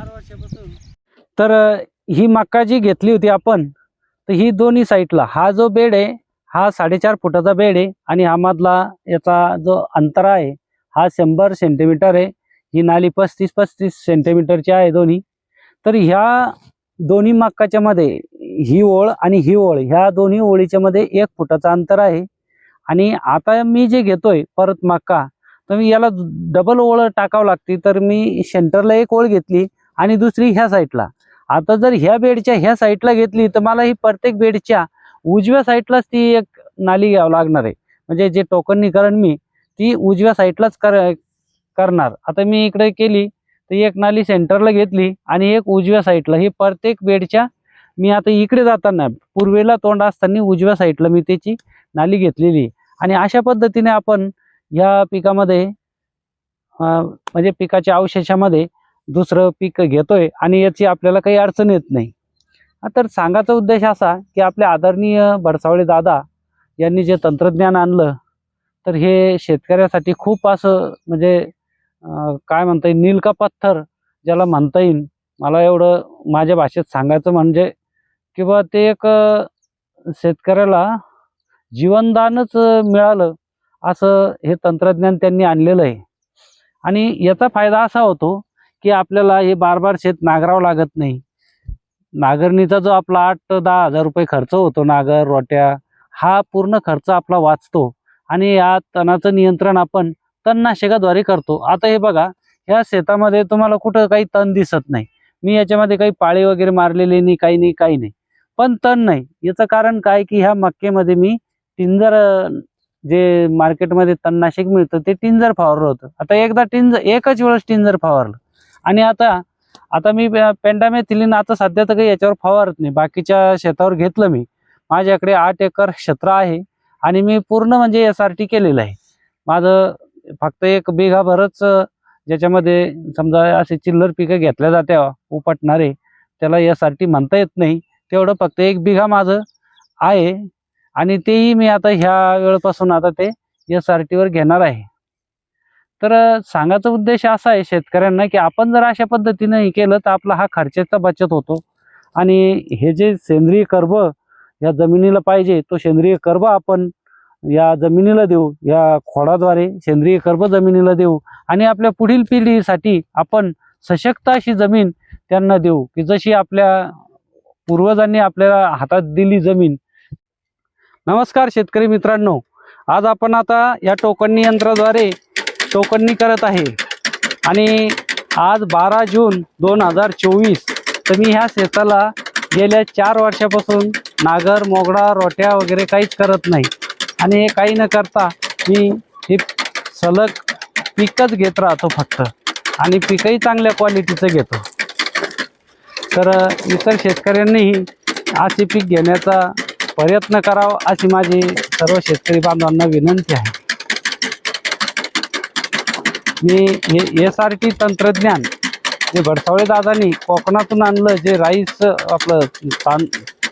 चार वर्षापासून. तर ही मक्का जी घेतली होती आपण तर ही दोन्ही साईडला हा जो बेड आहे हा साडेचार फुटाचा बेड आहे आणि हा मधला याचा जो अंतर आहे हा शंभर सेंटीमीटर आहे. ही नाली पस्तीस पस्तीस सेंटीमीटरची आहे दोन्ही. तर ह्या दोन्ही मक्काच्या मध्ये ही ओळ आणि ही ओळ ह्या दोन्ही ओळीच्या मध्ये एक फुटाचं अंतर आहे. आणि आता मी जे घेतोय परत मक्का तर मी याला डबल ओळ टाकावं लागते तर मी सेंटरला एक ओळ घेतली. आणि दुसरी ह्या साईडला आता जर ह्या बेडच्या ह्या साईडला घेतली तर मला ही प्रत्येक बेडच्या उजव्या साईडलाच ती एक नाली घ्यावं लागणार आहे. म्हणजे जे टोकनीकरण मी ती उजव्या साईडलाच कर करणार. आता मी इकडे केली तर एक नाली सेंटरला घेतली आणि एक उजव्या साईडला ही प्रत्येक बेडच्या मी आता इकडे जाताना पूर्वेला तोंड असताना उजव्या साईडला मी त्याची नाली घेतलेली. आणि अशा पद्धतीने आपण या पिकामध्ये म्हणजे पिकाच्या अवशेषामध्ये दुसरं पीक घेतोय आणि याची आपल्याला काही अडचण येत नाही. तर सांगायचा उद्देश असा की आपले आदरणीय भडसावळे दादा यांनी जे तंत्रज्ञान आणलं तर हे शेतकऱ्यासाठी खूप असं म्हणजे काय म्हणता येईल नील का पत्थर ज्याला म्हणता येईल. मला एवढं माझ्या भाषेत सांगायचं म्हणजे किंवा ते एक शेतकऱ्याला जीवनदानच मिळालं असं हे तंत्रज्ञान त्यांनी आणलेलं आहे. आणि याचा फायदा असा होतो की आपल्याला हे बार बार शेत नांगरावं लागत नाही. नांगरणीचा जो आपला आठ ते दहा हजार रुपये खर्च होतो नागर रोट्या हा पूर्ण खर्च आपला वाचतो आणि या तणाचं नियंत्रण आपण तणनाशकाद्वारे करतो. आता हे बघा ह्या शेतामध्ये तुम्हाला कुठं काही तण दिसत नाही. मी याच्यामध्ये काही पाळी वगैरे मारलेले नाही काही नाही काही नाही. पण तण नाही. याचं कारण काय की ह्या मक्केमध्ये मी टिंजर जे मार्केटमध्ये तणनाशक मिळतं ते टिंजर फवारलं होतं. आता एकदा टिंजर एकच वेळेस टिंजर फवारलं. आणि आता आता मी पेंडामेथिलीन आता सध्या तर काही याच्यावर फवारत नाही. बाकीच्या शेतावर घेतलं मी. माझ्याकडे आठ एकर क्षेत्र आहे आणि मी पूर्ण म्हणजे एस आर टी केलेलं आहे. माझं फक्त एक बिघाभरच ज्याच्यामध्ये समजा असे चिल्लर पिकं घेतल्या जात्या उपटणारे त्याला एस आर टी म्हणता येत नाही. तेवढं फक्त एक बिघा माझं आहे आणि तेही मी आता ह्या वेळपासून आता ते एस आर टीवर घेणार आहे. तर सांगायचा उद्देश असा आहे शेतकऱ्यांना की आपण जर अशा पद्धतीनं हे केलं तर आपला हा खर्चाचा बचत होतो. आणि हे जे सेंद्रिय कर्ब या जमिनीला पाहिजे तो सेंद्रिय कर्ब आपण या जमिनीला देऊ या खोडाद्वारे सेंद्रिय कर्ब जमिनीला देऊ आणि आपल्या पुढील पिढीसाठी आपण सशक्त अशी जमीन त्यांना देऊ की जशी आपल्या पूर्वजांनी आपल्याला हातात दिली जमीन. नमस्कार शेतकरी मित्रांनो. आज आपण आता या टोकणी यंत्राद्वारे टोकननी करत आहे. आणि आज बारा जून दोन हजार चोवीस तर मी ह्या शेताला गेल्या चार वर्षापासून नागर मोगडा रोट्या वगैरे काहीच करत नाही. आणि हे काही न करता मी हे सलग पीकच घेत राहतो फक्त. आणि पीकही चांगल्या क्वालिटीचं घेतो. तर इतर शेतकऱ्यांनीही असे पीक घेण्याचा प्रयत्न करावा अशी माझी सर्व शेतकरी बांधवांना विनंती आहे. मी हे एस आर टी तंत्रज्ञान जे भडसावळे दादांनी कोकणातून आणलं जे राईस आपलं तां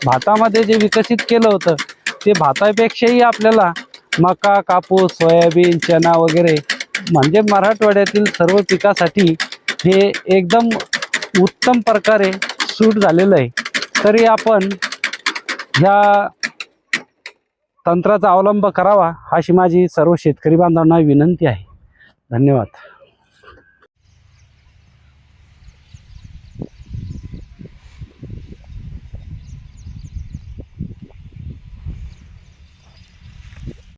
भातामध्ये जे विकसित केलं होतं ते भातापेक्षाही आपल्याला मका कापूस सोयाबीन चना वगैरे म्हणजे मराठवाड्यातील सर्व पिकासाठी हे एकदम उत्तम प्रकारे सूट झालेलं आहे. तरी आपण ह्या तंत्राचा अवलंब करावा अशी माझी सर्व शेतकरी बांधवांना विनंती आहे. धन्यवाद.